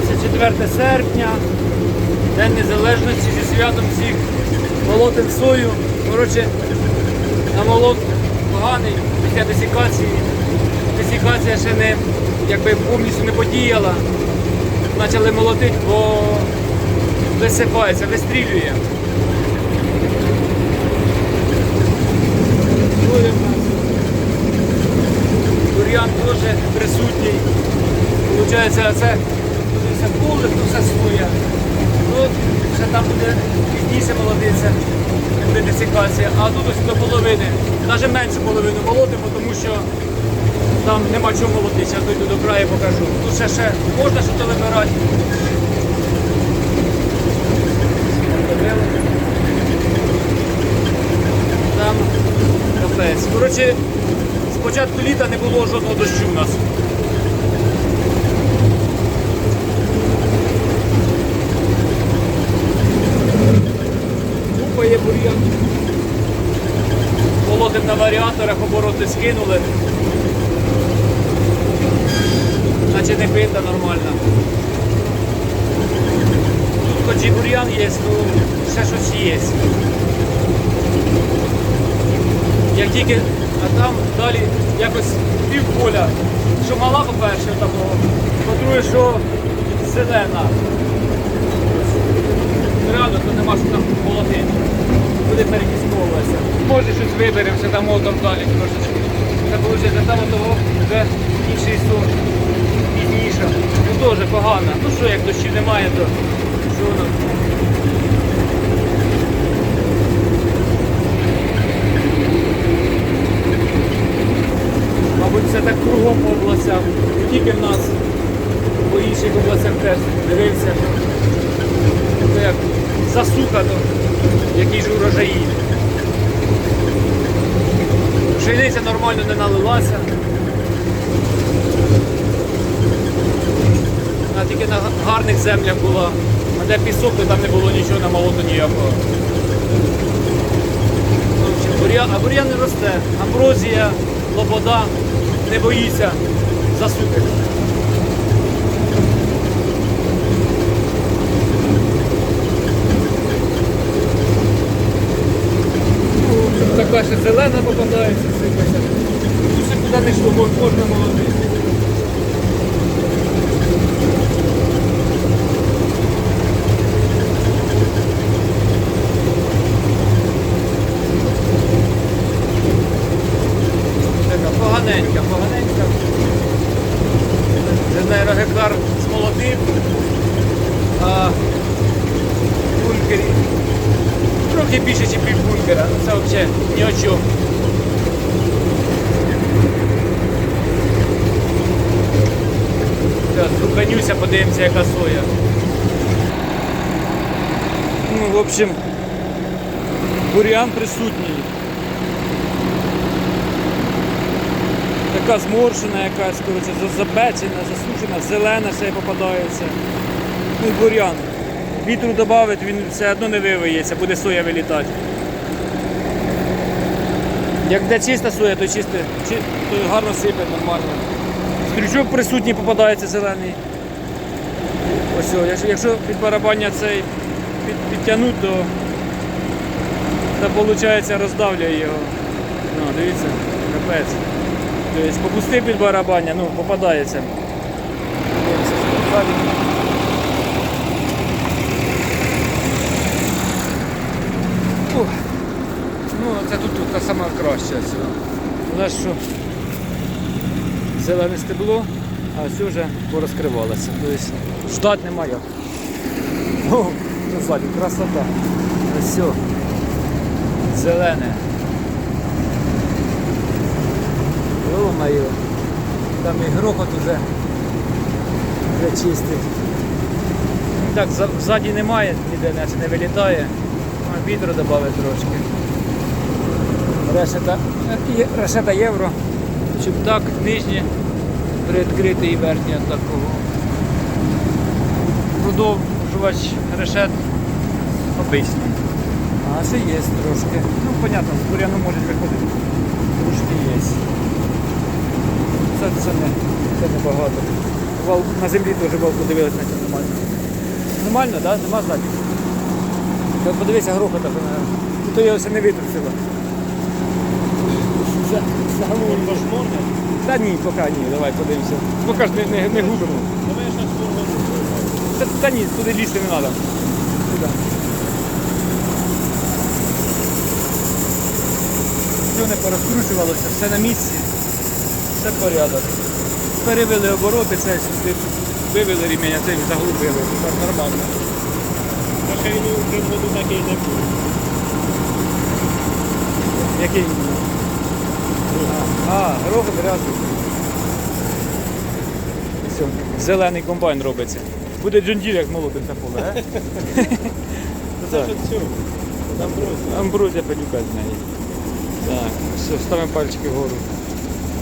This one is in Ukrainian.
24 серпня, День Незалежності зі святом всіх молотим сою. Коротше, намолот поганий після десікації. Десікація ще не якби повністю не подіяла. Почали молотити, бо висипається, вистрілює. Бур'ян теж присутній. Получається, це все поле, то все соя. Ну, ще там буде пізніше молодиться, як буде. А тут ось до половини, навіть менше половину молотимо, тому що там нема чого молотити. Зараз дойду до краю покажу. Тут ще, ще можна щось вибирати. Там капець. Коротше, з літа не було жодного дощу у нас. Бур'ян. Молотим на варіаторах, обороти скинули. Наче не бита нормально. Тут хоч і бур'ян є, ну ще щось є. Як тільки, а там далі якось пів поля, що мала, по-перше, по-друге, що зелена. Реально, то нема що там молотити. Буде перекисковуватися. Може щось виберемося там о, далі трошечки. Це виходить, там того вже інший сорт, пізніше. Ну теж погано. Ну що, як дощів немає, то що воно? Мабуть, це так кругом по областям. Не тільки в нас, по інших областях теж дивився. Це як засуха, то який ж урожаї. Пшениця нормально не налилася. Вона тільки на гарних землях була. А де пісок, то там не було нічого на молоту ніякого. Ну, а бур'ян не росте. Амброзія, лобода не боїться засухи. Ще зелена попадається, сипається. Ще куди не йшло, можна молодити. Така поганенька, поганенька. Вже, наверное, гектар смолотив, а в бункері трохи більше, ніж пів бункера. Це взагалі ні о чому. Зараз зупинюся, подивимося, яка соя. Ну, в общем, бур'ян присутній. Така зморшена якась, коротше, запечена, засушена, зелена ще й попадається. Ну бур'ян. Вітру додавить, він все одно не вивиється, буде соя вилітати. Як де чиста соя, то чисте, чи, то гарно сипе нормально. Стрючок присутній попадається зелений. Ось, о, якщо під барабання цей під, підтягнути, то, то виходить роздавлює його. Ну, дивіться, капець. Тобто попусти під барабання, ну, попадається. Дивимося, далі. Ух. Ну, це тут, тут та сама краща. У нас що зелене стебло, а все вже порозкривалося. Тобто ждати немає. О, ззаді красота. Все. Зелене. Ё-моё, там і грохот уже, вже чистить. Ну, Так, ззаді немає, ніде не вилітає. Вітру додали трошки. Решета, решета євро. Щоб так, нижнє приоткрити і верхнє такого. Продовжувач решет обичний. А ще є трошки. Ну, понятно, з буряну може виходити. Трошки є. Це, це не це небагато. Вал на землі теж вал подивилися на це нормально. Нормально, так? Да? Нема. Та Подивися, грохота. То я все не витрусила. За- загалом. Та ні, поки ні, давай подивимося. Поки ж не, не, не губимо. Та, та ні, туди лізти не треба. Все не порозкручувалося, все на місці, все порядок. Перевели обороти, це сюди вивели рівень, а це заглубили. Тепер нормально. Та ще він у цьому такий не був. Який? А, робить рядом. Все, зелений комбайн робиться. Буде джундір, як молотим на поле, а? Це ж цього. Амбрузія. просто. Пилюка з неї. Так, все, ставимо пальчики вгору.